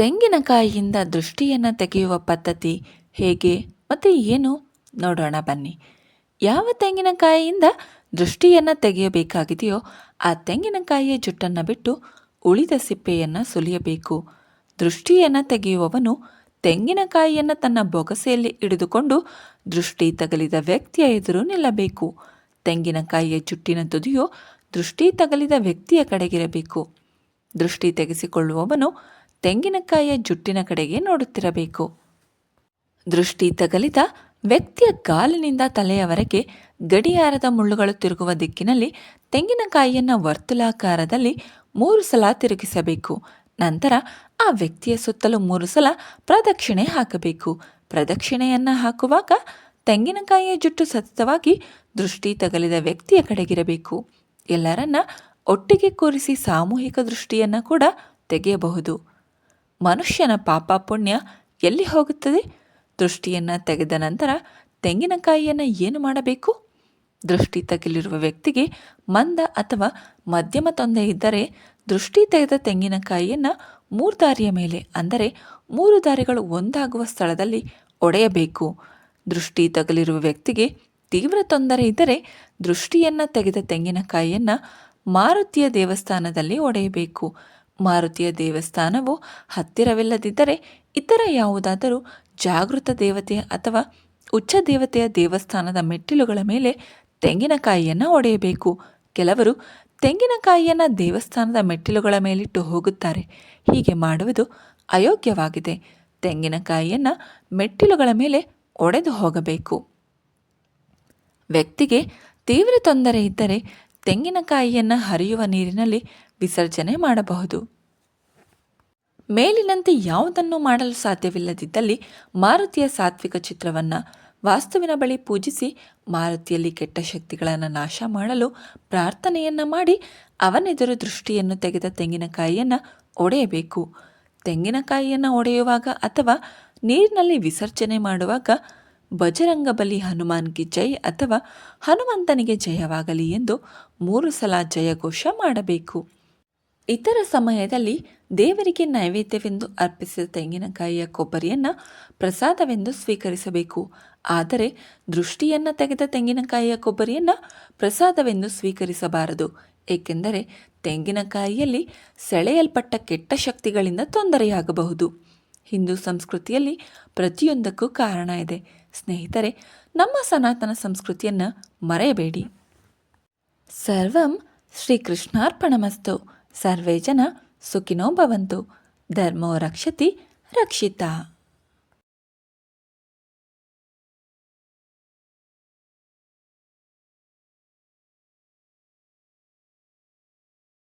ತೆಂಗಿನಕಾಯಿಯಿಂದ ದೃಷ್ಟಿಯನ್ನು ತೆಗೆಯುವ ಪದ್ಧತಿ ಹೇಗೆ ಮತ್ತು ಏನು? ನೋಡೋಣ ಬನ್ನಿ. ಯಾವ ತೆಂಗಿನಕಾಯಿಯಿಂದ ದೃಷ್ಟಿಯನ್ನು ತೆಗೆಯಬೇಕಾಗಿದೆಯೋ ಆ ತೆಂಗಿನಕಾಯಿಯ ಜುಟ್ಟನ್ನು ಬಿಟ್ಟು ಉಳಿದ ಸಿಪ್ಪೆಯನ್ನು ಸುಲಿಯಬೇಕು. ದೃಷ್ಟಿಯನ್ನು ತೆಗೆಯುವವನು ತೆಂಗಿನಕಾಯಿಯನ್ನು ತನ್ನ ಬೊಗಸೆಯಲ್ಲಿ ಹಿಡಿದುಕೊಂಡು ದೃಷ್ಟಿ ತಗಲಿದ ವ್ಯಕ್ತಿಯ ಎದುರು ನಿಲ್ಲಬೇಕು. ತೆಂಗಿನಕಾಯಿಯ ಜುಟ್ಟಿನ ತುದಿಯು ದೃಷ್ಟಿ ತಗಲಿದ ವ್ಯಕ್ತಿಯ ಕಡೆಗಿರಬೇಕು. ದೃಷ್ಟಿ ತೆಗೆಸಿಕೊಳ್ಳುವವನು ತೆಂಗಿನಕಾಯಿಯ ಜುಟ್ಟಿನ ಕಡೆಗೆ ನೋಡುತ್ತಿರಬೇಕು. ದೃಷ್ಟಿ ತಗಲಿದ ವ್ಯಕ್ತಿಯ ಕಾಲಿನಿಂದ ತಲೆಯವರೆಗೆ ಗಡಿಯಾರದ ಮುಳ್ಳುಗಳು ತಿರುಗುವ ದಿಕ್ಕಿನಲ್ಲಿ ತೆಂಗಿನಕಾಯಿಯನ್ನು ವರ್ತುಲಾಕಾರದಲ್ಲಿ ಮೂರು ಸಲ ತಿರುಗಿಸಬೇಕು. ನಂತರ ಆ ವ್ಯಕ್ತಿಯ ಸುತ್ತಲೂ ಮೂರು ಸಲ ಪ್ರದಕ್ಷಿಣೆ ಹಾಕಬೇಕು. ಪ್ರದಕ್ಷಿಣೆಯನ್ನು ಹಾಕುವಾಗ ತೆಂಗಿನಕಾಯಿಯ ಜುಟ್ಟು ಸತತವಾಗಿ ದೃಷ್ಟಿ ತಗಲಿದ ವ್ಯಕ್ತಿಯ ಕಡೆಗಿರಬೇಕು. ಎಲ್ಲರನ್ನ ಒಟ್ಟಿಗೆ ಕೂರಿಸಿ ಸಾಮೂಹಿಕ ದೃಷ್ಟಿಯನ್ನು ಕೂಡ ತೆಗೆಯಬಹುದು. ಮನುಷ್ಯನ ಪಾಪ ಪುಣ್ಯ ಎಲ್ಲಿ ಹೋಗುತ್ತದೆ? ದೃಷ್ಟಿಯನ್ನು ತೆಗೆದ ನಂತರ ತೆಂಗಿನಕಾಯಿಯನ್ನು ಏನು ಮಾಡಬೇಕು? ದೃಷ್ಟಿ ತಗಲಿರುವ ವ್ಯಕ್ತಿಗೆ ಮಂದ ಅಥವಾ ಮಧ್ಯಮ ತೊಂದರೆ ಇದ್ದರೆ ದೃಷ್ಟಿ ತೆಗೆದ ತೆಂಗಿನಕಾಯಿಯನ್ನು ಮೂರು ದಾರಿಯ ಮೇಲೆ, ಅಂದರೆ ಮೂರು ದಾರಿಗಳು ಒಂದಾಗುವ ಸ್ಥಳದಲ್ಲಿ ಒಡೆಯಬೇಕು. ದೃಷ್ಟಿ ತಗಲಿರುವ ವ್ಯಕ್ತಿಗೆ ತೀವ್ರ ತೊಂದರೆ ಇದ್ದರೆ ದೃಷ್ಟಿಯನ್ನು ತೆಗೆದ ತೆಂಗಿನಕಾಯಿಯನ್ನು ಮಾರುತಿಯ ದೇವಸ್ಥಾನದಲ್ಲಿ ಒಡೆಯಬೇಕು. ಮಾರುತಿಯ ದೇವಸ್ಥಾನವು ಹತ್ತಿರವಿಲ್ಲದಿದ್ದರೆ ಇತರ ಯಾವುದಾದರೂ ಜಾಗೃತ ದೇವತೆಯ ಅಥವಾ ಉಚ್ಚ ದೇವತೆಯ ದೇವಸ್ಥಾನದ ಮೆಟ್ಟಿಲುಗಳ ಮೇಲೆ ತೆಂಗಿನಕಾಯಿಯನ್ನು ಒಡೆಯಬೇಕು. ಕೆಲವರು ತೆಂಗಿನಕಾಯಿಯನ್ನು ದೇವಸ್ಥಾನದ ಮೆಟ್ಟಿಲುಗಳ ಮೇಲಿಟ್ಟು ಹೋಗುತ್ತಾರೆ. ಹೀಗೆ ಮಾಡುವುದು ಅಯೋಗ್ಯವಾಗಿದೆ. ತೆಂಗಿನಕಾಯಿಯನ್ನು ಮೆಟ್ಟಿಲುಗಳ ಮೇಲೆ ಒಡೆದು ಹೋಗಬೇಕು. ವ್ಯಕ್ತಿಗೆ ತೀವ್ರ ತೊಂದರೆ ಇದ್ದರೆ ತೆಂಗಿನಕಾಯಿಯನ್ನು ಹರಿಯುವ ನೀರಿನಲ್ಲಿ ವಿಸರ್ಜನೆ ಮಾಡಬಹುದು. ಮೇಲಿನಂತೆ ಯಾವುದನ್ನು ಮಾಡಲು ಸಾಧ್ಯವಿಲ್ಲದಿದ್ದಲ್ಲಿ ಮಾರುತಿಯ ಸಾತ್ವಿಕ ಚಿತ್ರವನ್ನು ವಾಸ್ತುವಿನ ಬಳಿ ಪೂಜಿಸಿ ಮಾರುತಿಯಲ್ಲಿ ಕೆಟ್ಟ ಶಕ್ತಿಗಳನ್ನು ನಾಶ ಮಾಡಲು ಪ್ರಾರ್ಥನೆಯನ್ನು ಮಾಡಿ ಅವನೆದುರು ದೃಷ್ಟಿಯನ್ನು ತೆಗೆದ ತೆಂಗಿನಕಾಯಿಯನ್ನು ಒಡೆಯಬೇಕು. ತೆಂಗಿನಕಾಯಿಯನ್ನು ಒಡೆಯುವಾಗ ಅಥವಾ ನೀರಿನಲ್ಲಿ ವಿಸರ್ಜನೆ ಮಾಡುವಾಗ ಬಜರಂಗ ಬಲಿ ಹನುಮಾನ್ಗೆ ಜೈ ಅಥವಾ ಹನುಮಂತನಿಗೆ ಜಯವಾಗಲಿ ಎಂದು ಮೂರು ಸಲ ಜಯಘೋಷ ಮಾಡಬೇಕು. ಇತರ ಸಮಯದಲ್ಲಿ ದೇವರಿಗೆ ನೈವೇದ್ಯವೆಂದು ಅರ್ಪಿಸಿದ ತೆಂಗಿನಕಾಯಿಯ ಕೊಬ್ಬರಿಯನ್ನು ಪ್ರಸಾದವೆಂದು ಸ್ವೀಕರಿಸಬೇಕು. ಆದರೆ ದೃಷ್ಟಿಯನ್ನು ತೆಗೆದ ತೆಂಗಿನಕಾಯಿಯ ಕೊಬ್ಬರಿಯನ್ನು ಪ್ರಸಾದವೆಂದು ಸ್ವೀಕರಿಸಬಾರದು. ಏಕೆಂದರೆ ತೆಂಗಿನಕಾಯಿಯಲ್ಲಿ ಸೆಳೆಯಲ್ಪಟ್ಟ ಕೆಟ್ಟ ಶಕ್ತಿಗಳಿಂದ ತೊಂದರೆಯಾಗಬಹುದು. ಹಿಂದೂ ಸಂಸ್ಕೃತಿಯಲ್ಲಿ ಪ್ರತಿಯೊಂದಕ್ಕೂ ಕಾರಣ ಇದೆ. ಸ್ನೇಹಿತರೆ, ನಮ್ಮ ಸನಾತನ ಸಂಸ್ಕೃತಿಯನ್ನು ಮರೆಯಬೇಡಿ. ಸರ್ವಂ ಶ್ರೀಕೃಷ್ಣಾರ್ಪಣಮಸ್ತು. ಸರ್ವೇ ಜನ ಸುಖಿನೋ ಭವಂತು. ಧರ್ಮೋ ರಕ್ಷತಿ ರಕ್ಷಿತ.